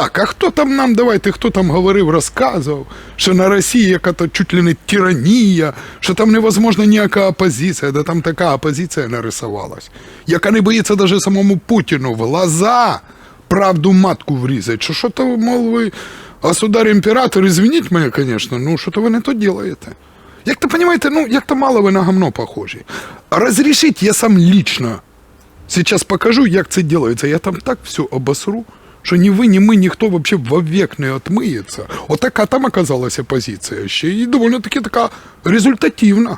Так, а хто там нам, давайте, хто там говорив, розказував, що на Росії яка-то чуть ли не тиранія, що там невозможна ніяка опозиція, да там така опозиція нарисувалась, яка не боїться навіть самому Путіну в глаза правду матку врізать. Що то, мол, ви, государь імператор, извиніть мене, звісно, ну що то ви не то робите. Як то розумієте, ну як то мало ви на гамно похожі. Розрішіть, я сам лично Сейчас покажу, як це делается. Я там так все обосру, що ні ви, ні ми, ніхто вообще вовек не отмиється. Отака там оказалась опозиція ще і доволі таки така результативна.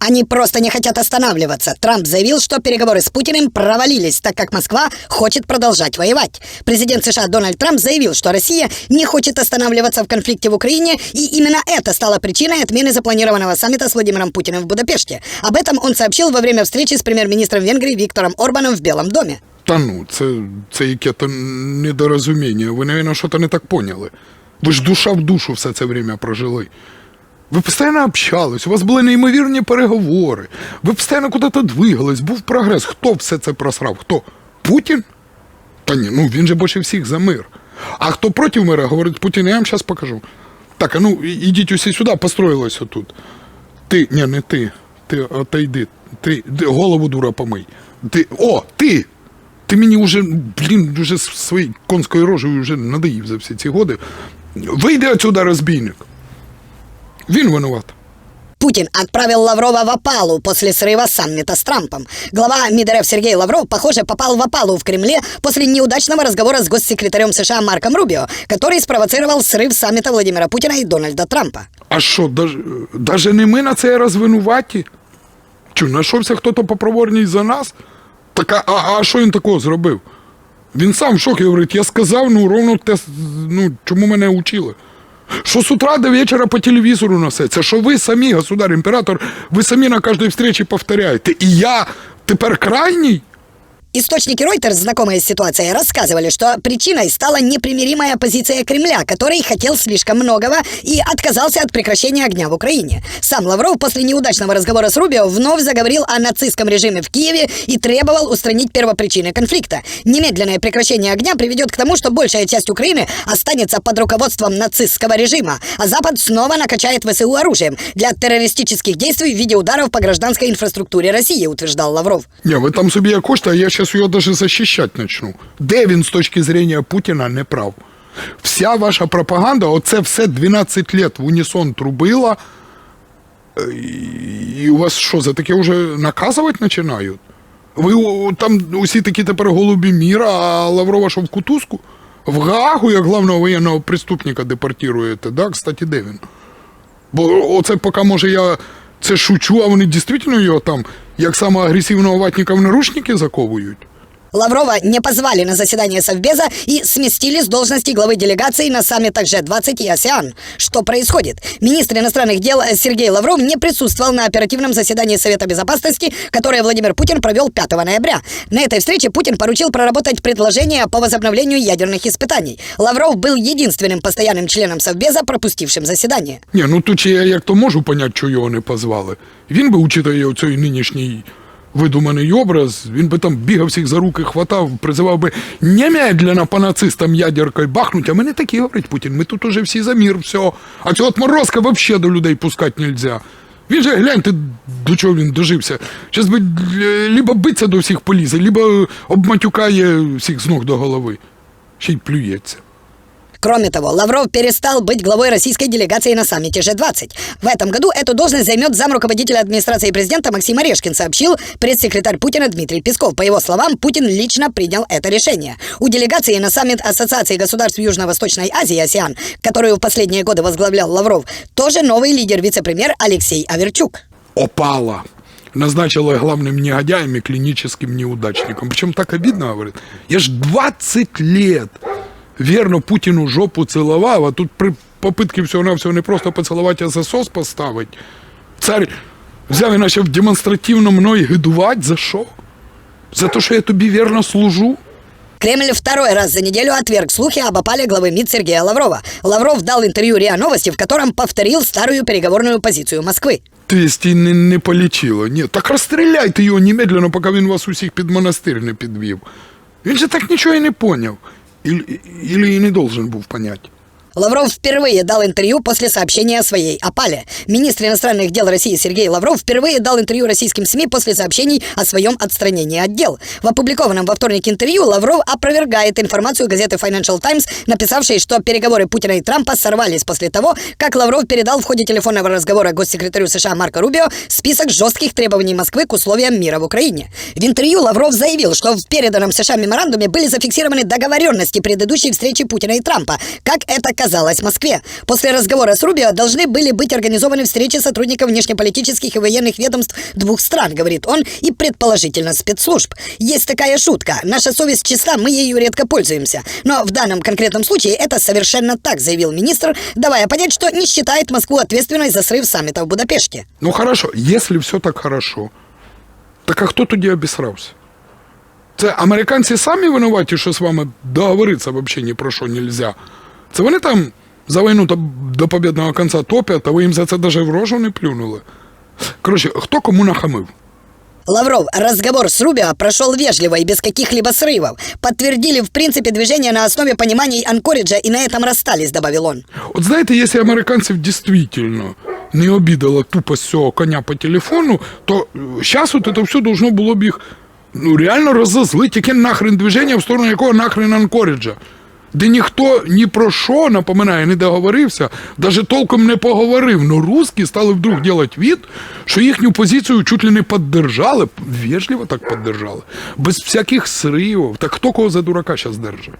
Они просто не хотят останавливаться. Трамп заявил, что переговоры с Путиным провалились, так как Москва хочет продолжать воевать. Президент США Дональд Трамп заявил, что Россия не хочет останавливаться в конфликте в Украине, и именно это стало причиной отмены запланированного саммита с Владимиром Путиным в Будапеште. Об этом он сообщил во время встречи с премьер-министром Венгрии Виктором Орбаном в Белом доме. Та ну, це, це яке-то недорозуміння. Ви, мабуть, що-то не так поняли. Ви ж душа в душу все це время прожили. Ви постійно общались, у вас були неймовірні переговори, ви постійно куди-то двигались, був прогрес. Хто все це просрав? Хто? Путін? Та ні, ну він же більше всіх за мир. А хто проти мира, говорить Путін, я вам зараз покажу. Так, а ну ідіть усі сюди, построїлась отут. Ти, ні, не ти. Ти отойди. Ти голову дура помий. Ти, о, ти! Ти мені вже, блін, вже з своєю конською рожею вже надоїв за всі ці годи. Вийди отсюда, розбійник. Він винуват. Путин отправил Лаврова в опалу после срыва саммита с Трампом. Глава МИДРФ Сергей Лавров, похоже, попал в опалу в Кремле после неудачного разговора с госсекретарем США Марком Рубио, который спровоцировал срыв саммита Владимира Путина и Дональда Трампа. А що, даже, даже не ми на це раз винуваті? Чи знайшовся хто-то попроворній за нас? Так, а, а, що він такого зробив? Він сам в шокі говорить, я сказав, ну ровно те, ну, чому мене учили. Що з утра до вечора по телевізору носиться, що ви самі, государ, імператор, ви самі на кожній встречі повторяєте. І я тепер крайній? Источники Reuters, знакомые с ситуацией, рассказывали, что причиной стала непримиримая позиция Кремля, который хотел слишком многого и отказался от прекращения огня в Украине. Сам Лавров после неудачного разговора с Рубио вновь заговорил о нацистском режиме в Киеве и требовал устранить первопричины конфликта. Немедленное прекращение огня приведет к тому, что большая часть Украины останется под руководством нацистского режима, а Запад снова накачает ВСУ оружием для террористических действий в виде ударов по гражданской инфраструктуре России, утверждал Лавров. Ні, ви там собі як хочете, а я зараз його навіть захищати почну. Де він точки зрення Путіна не прав? Вся ваша пропаганда, оце все 12 лет в унісон трубила. І у вас що, за таке вже наказувати починають? Ви там усі такі тепер голубі міра, а Лаврова що в кутузку? В Гаагу, як главного воєнного преступника депортуєте, да? Кстати, де він? Бо оце поки може я це шучу, а вони дійсно його там, як саме агресивного ватника в нарушники заковують. Лаврова не позвали на заседание Совбеза и сместили с должности главы делегации на саммитах G20 и АСЕАН. Что происходит? Министр иностранных дел Сергей Лавров не присутствовал на оперативном заседании Совета Безопасности, которое Владимир Путин провел 5 ноября. На этой встрече Путин поручил проработать предложение по возобновлению ядерных испытаний. Лавров был единственным постоянным членом Совбеза, пропустившим заседание. Ні, ну тут ще я як то можу поняти, що його не позвали. Він би, учитывая оцей нинішній видуманий образ, він би там бігав всіх за руки, хватав, призивав би немедленно по нацистам ядеркою бахнуть, а ми не такі, говорить Путін, ми тут уже всі за мір, все. А цього отморозка взагалі до людей пускати нельзя. Він же гляньте, до чого він дожився. Зараз би е, либо биться до всіх полізе, либо обматюкає всіх з ног до голови. Ще й плюється. Кроме того, Лавров перестал быть главой российской делегации на саммите G20. В этом году эту должность займет зам руководителя администрации президента Максим Орешкин, сообщил пресс-секретарь Путина Дмитрий Песков. По его словам, Путин лично принял это решение. У делегации на саммит Ассоциации государств Южно-Восточной Азии «АСЕАН», которую в последние годы возглавлял Лавров, тоже новый лидер вице-премьер Алексей Аверчук. опала. Назначила главным негодяем и клиническим неудачником. Причем так обидно, говорит. Я ж 20 лет верно Путину жопу целовал, а тут при попытке всього-навсього не просто поцілувати, а засос поставить. Цар взяв і почав демонстративно мною гидувати. За що? За те, що я тобі вірно служу? Кремль второй раз за неделю отверг слухи об опале главы МИД Сергея Лаврова. Лавров дал интервью РИА Новости, в котором повторил старую переговорную позицию Москвы. Ти якщо не, не полічило. Ні, так розстріляйте його немедленно, поки він вас усіх під монастир не підвів. Він же так нічого і не поняв. Или, или и не должен был понять. Лавров впервые дал интервью после сообщения о своей опале. Министр иностранных дел России Сергей Лавров впервые дал интервью российским СМИ после сообщений о своем отстранении от дел. В опубликованном во вторник интервью Лавров опровергает информацию газеты Financial Times, написавшей, что переговоры Путина и Трампа сорвались после того, как Лавров передал в ходе телефонного разговора госсекретарю США Марко Рубио список жестких требований Москвы к условиям мира в Украине. В интервью Лавров заявил, что в переданном США меморандуме были зафиксированы договоренности предыдущей встречи Путина и Трампа, как это казалось Москве. После разговора с Рубио должны были быть организованы встречи сотрудников внешнеполитических и военных ведомств двух стран, говорит он, и предположительно спецслужб. Есть такая шутка. Наша совесть чиста, мы ею редко пользуемся. Но в данном конкретном случае это совершенно так, заявил министр, давая понять, что не считает Москву ответственной за срыв саммита в Будапеште. Ну хорошо, если все так хорошо, так а хто тоді обісрався? Це американці самі винуваті, що з вами договоритися взагалі ні про що нельзя. Це вони там за війну та- до побідного кінця топять, а ви їм за це навіть в рожу не плюнули. Коротше, хто кому нахамив? Лавров, разговор с Рубио прошел вежливо и без каких-либо срывов. Подтвердили, в принципе, движение на основе пониманий Анкориджа и на этом расстались, добавил он. От знаєте, якщо американців дійсно не обідала тупость цього коня по телефону, то зараз от це все должно було б їх ну, реально розозлити, яке нахрен движення в сторону якого нахрен Анкоріджа. Де ніхто ні про що, напоминає, не договорився, навіть толком не поговорив. Но русські стали вдруг делать від, що їхню позицію чуть ли не піддержали, вежливо так поддержали, без всяких сривів. Так хто кого за дурака зараз держить?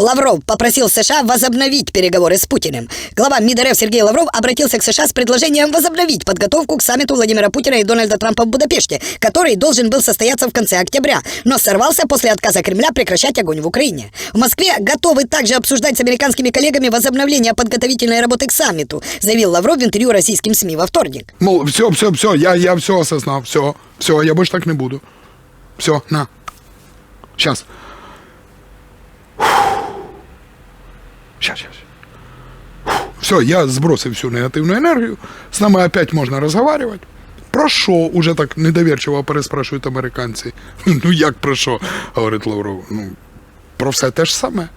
Лавров попросил США возобновить переговоры с Путиным. Глава МИД РФ Сергей Лавров обратился к США с предложением возобновить подготовку к саммиту Владимира Путина и Дональда Трампа в Будапеште, который должен был состояться в конце октября, но сорвался после отказа Кремля прекращать огонь в Украине. В Москве готовы также обсуждать с американскими коллегами возобновление подготовительной работы к саммиту, заявил Лавров в интервью российским СМИ во вторник. Мол, все, все, все, я, я все осознав, все, все, я больше так не буду. Все, на. Сейчас. Сейчас, сейчас. Все, я сбросил всю негативную энергию. С нами опять можно разговаривать. Про що уже так недовірчиво переспрашують американці? Ну як про що? говорить Лавров. Ну, про все те ж саме.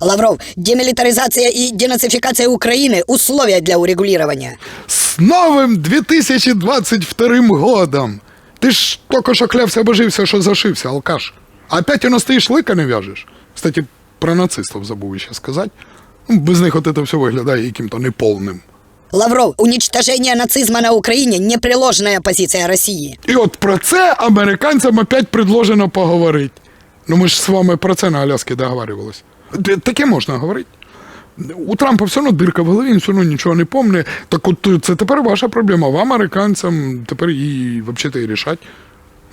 Лавров, демилитаризация и денацификация Украины – условия для урегулирования. С новым 2022 годом! Ти ж тільки що клявся божився, що зашився, алкаш. А опять воно стоїш лика не в'яжеш. Кстати, про нацистів забув ще сказати. Ну, Без них от це все виглядає яким-то неповним. Лавров, уничтожение нацизма на Украине – непреложная позиция России. І от про це американцям опять предложено поговорити. Ну ми ж з вами про це на Аляскі договарювалися. Т- Таке можна говорити. У Трампа все одно дирка в голові, він все одно нічого не помне. Так от це тепер ваша проблема. Вам, американцям, тепер її взагалі і рішать.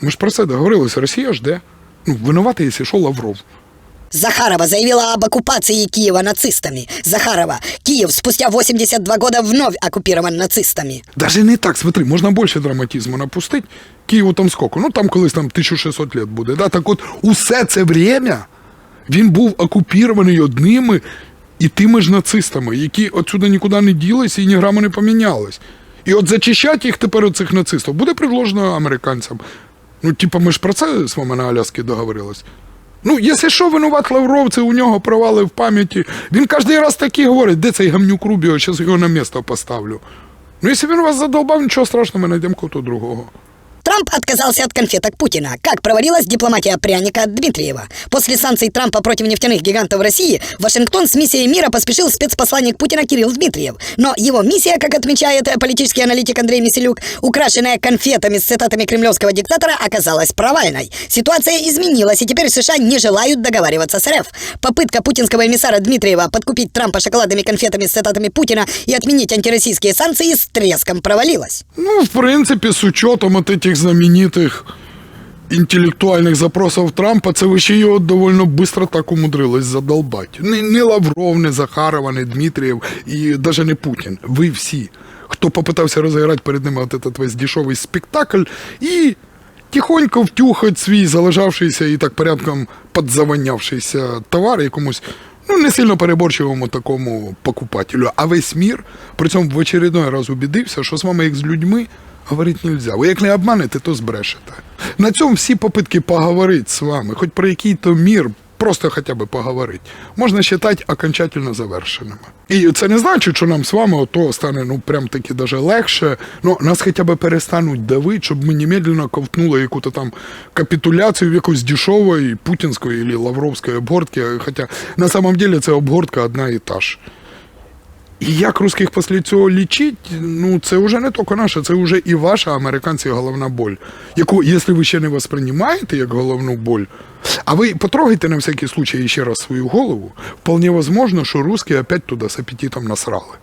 Ми ж про це договорилися. Росія жде. Ну, винуватий, якщо що, Лавров. Захарова заявила об оккупации Киева нацистами. Захарова, Киев спустя 82 года вновь оккупирован нацистами. Даже не так, смотри, можна більше драматизму напустити. Києву там скільки? Ну там колись там 1600 лет буде. Да? Так от усе це время він був окупірований одними і тими ж нацистами, які отсюди нікуди не ділися і ні грама не помінялись. І от зачищати їх тепер оцих нацистів буде предложено американцям. Ну, типа, ми ж про це з вами на Аляскі договорились. Ну, якщо що, винуват Лавров, у нього провали в пам'яті. Він кожен раз такі говорить, де цей гамнюк Рубіо, зараз його на місто поставлю. Ну, якщо він вас задолбав, нічого страшного, ми знайдемо кого-то другого. Трамп отказался от конфеток Путина. Как провалилась дипломатия пряника Дмитриева? После санкций Трампа против нефтяных гигантов России, в Вашингтон с миссией мира поспешил спецпосланник Путина Кирилл Дмитриев. Но его миссия, как отмечает политический аналитик Андрей Миселюк, украшенная конфетами с цитатами кремлевского диктатора, оказалась провальной. Ситуация изменилась, и теперь США не желают договариваться с РФ. Попытка путинского эмиссара Дмитриева подкупить Трампа шоколадными конфетами с цитатами Путина и отменить антироссийские санкции с треском провалилась. Ну, в принципі, з учетом от этих знаменитих інтелектуальних запросів Трампа, це ви ще його довольно швидко так умудрились задолбати. Не, не Лавров, не Захарова, не Дмитрієв і навіть не Путін. Ви всі, хто попитався розіграти перед ними от этот весь дешевий спектакль і тихонько втюхать свій залежавшийся і так порядком подзаванявшийся товар якомусь ну, не сильно переборчивому такому покупателю. А весь мір при цьому в очередной раз убідився, що з вами як з людьми говорити нельзя. Ви як не обманете, то збрешете. На цьому всі попитки поговорити з вами, хоч про який-то мір просто хоча б поговорити, можна вважати окончательно завершеними. І це не значить, що нам з вами ото стане ну прям таки даже легше. Ну нас хоча б перестануть давити, щоб ми немедленно ковтнули яку-то там капітуляцію в якоїсь дешевої путінської або лавровської обгортки. Хоча на самом деле це обгортка одна і та ж. І як русських після цього лічить, ну це вже не тільки наша, це вже і ваша американці головна боль, яку, якщо ви ще не восприймаєте як головну боль, а ви потрогайте на всякий случай ще раз свою голову, вполне возможно, що русські опять туди з апетитом насрали.